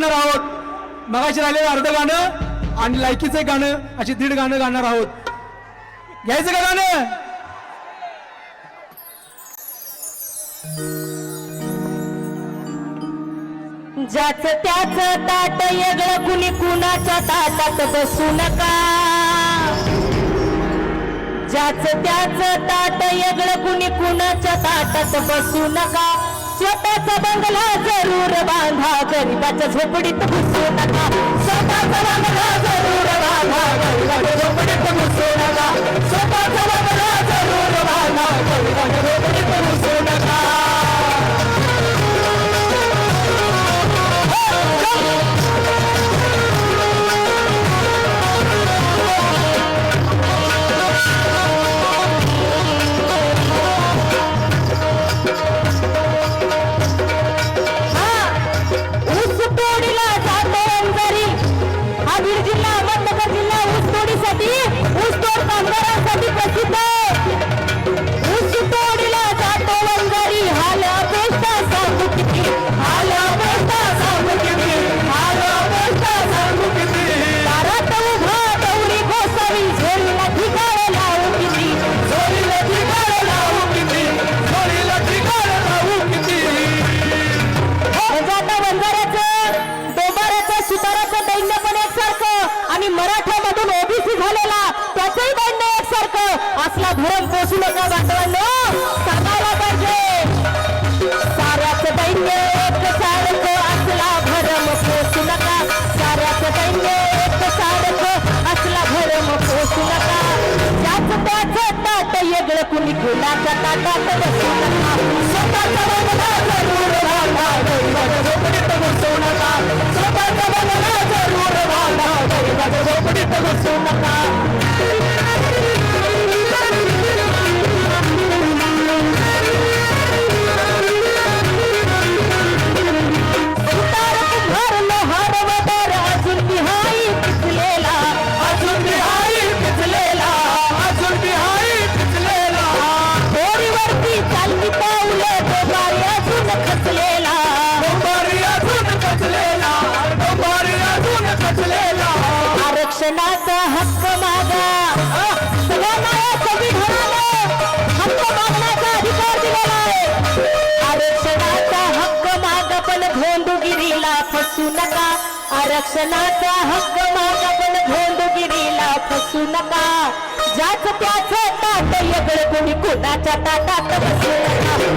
गाणार आहोत. मगाशी राहिलेलं अर्ध गाणं आणि लायकीचं एक गाणं अशी दीड गाणं गाणार आहोत. घ्यायचं का गाणं? ज्याच त्याच ताट येगळं कुणी कुणाच्या ताटात बसू नका. ज्याच त्याच ताट येगळं कुणी कुणाच्या ताटात बसू नका. स्वतःचा बंगला जरूर बांधा गरीबाच्या झोपडीत घुसू नका. स्वतःचा बंगला जरूर बांधा सुताराचं दैन्य पण एकसारखं आणि मराठ्यामधून ओबीसी झालेला त्याचंही दैन्य एकसारखं. असला भरम पोसू नका बांधवांनो सांगायला पाहिजे. साऱ्याच दैन्य एक सारखं असला भरम पोसू नका. साऱ्याच दैन्य एक सारखं असला भरम पोसू नका. त्याच त्याच ताट येगळं कुणी कुणाच्या ताटात बसू नका. स्वतःचा आरक्षणाचा हक्क मागा. सगळ्यांना हक्क मागण्याचा अधिकार दिलेला आहे. आरक्षणाचा हक्क पण भोंदूगिरीला फसू नका. आरक्षणाचा हक्क माग पण भोंदूगिरीला फसू नका. ज्याच त्याच ताट वेगळं कोणी कोणाच्या ताटात बसू नका.